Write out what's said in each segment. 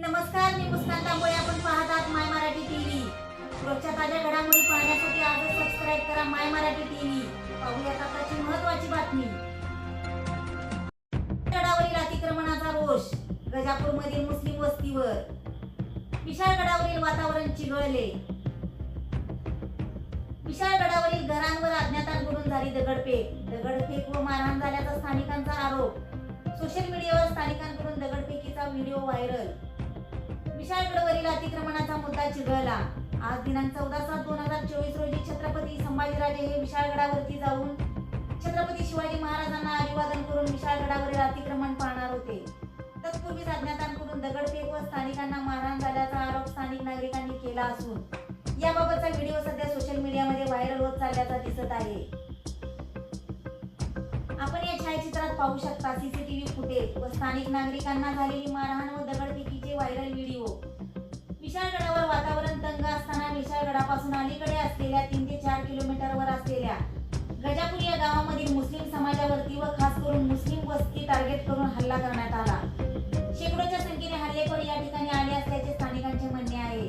नमस्कार मी मुस्कान तांबोळे आपण पाहत आहात माय मराठी टीव्ही. रोजच्या ताज्या घडामोडी पाहण्यासाठी आजच सबस्क्राईब करा माय मराठी टीव्ही. पाहूयात आताची महत्वाची बातमी. गडावरील अतिक्रमणाचा रोष गजापूरमधील मुस्लिम वस्तीवर. विशाळगडावरील वातावरण चिघळले. विशाळगडावरील घरांवर अज्ञातांकडून झाली दगडफेक. दगडफेक व मारहाण झाल्याचा स्थानिकांचा आरोप. सोशल मीडियावर स्थानिकांकडून दगडफेकीचा व्हिडिओ व्हायरल. अतिक्रमणाचा मुद्दा चिघळला. आज दिनांक चौदा सात दोन हजार चोवीस रोजी छत्रपती संभाजीराजे हे विशाळगडावरती जाऊन छत्रपती शिवाजी महाराजांना अभिवादन करून विशाळगडावरील अतिक्रमण पाहणार होते. तत्पूर्वी अज्ञातांकडून दगडफेक व स्थानिकांना मारहाण झाल्याचा आरोप स्थानिक नागरिकांनी केला असून याबाबतचा व्हिडिओ सध्या सोशल मीडियामध्ये व्हायरल होत चालल्याचा दिसत आहे. आपण या छायाचित्रात पाहू शकता सीसीटीव्ही फुटेज व स्थानिक नागरिकांना झालेली मारहाण व दगडफेकीचे व्हायरल व्हिडिओ. हल्ला करण्यात आला. शेकडोच्या संख्येने हल्लेखोर या ठिकाणी आले असल्याचे स्थानिकांचे म्हणणे आहे.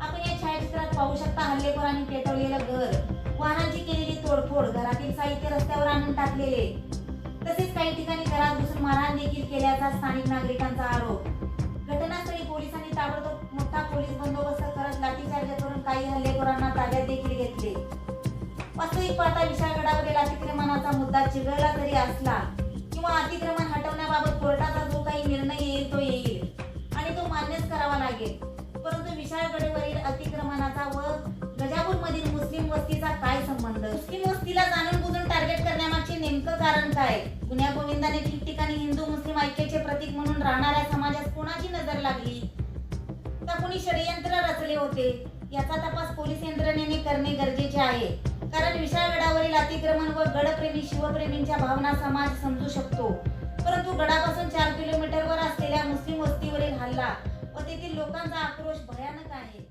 आपण या छायाचित्रात पाहू शकता हल्लेखोरांनी पेटवलेलं घर. वाहनांची केलेली तोडफोड घरातील साहित्य रस्त्यावर आणून टाकलेले. तसेच काही ठिकाणी घरात घुसून मारहाण देखील केल्याचा स्थानिक नागरिकांचा आरोप. घटनास्थळी पोलिसांनी ताबडतोब मोठा पोलीस बंदोबस्त करत लाठीचार्ज करून काही हल्लेखोरांना ताब्यात देखील घेतले. वास्तविक पाहता विशाळगडावरील अतिक्रमणाचा मुद्दा चिघळला तरी असला. किंवा अतिक्रमण हटवण्याबाबत कोर्टाचा जो काही निर्णय येईल तो येईल. आणि तो मान्यच करावा लागेल. परंतु विशाळगडावरील अतिक्रमणाचा व गजापूर मधील मुस्लिम वस्तीचा काय संबंध? मुस्लिम वस्तीला जाणून बुजून टार्गेट करण्यामागचे नेमकं कारण काय? गुन्ह्या गोविंदाने ठिकठिकाणी हिंदू मुस्लिम ऐक्याचे प्रतीक म्हणून राहणाऱ्या समाजात कोणाची नजर लागली? का कोणी षडयंत्र रचले होते? याचा तपास पोलीस यंत्रणेने करणे गरजेचे आहे. अतिक्रमण व गडप्रेमी शिवप्रेमींच्या भावना समाज समजू शकतो. परंतु गडापासून चार किलोमीटरवर असलेल्या मुस्लिम वस्तीवरील हल्ला व तेथील लोकांचा आक्रोश भयानक आहे.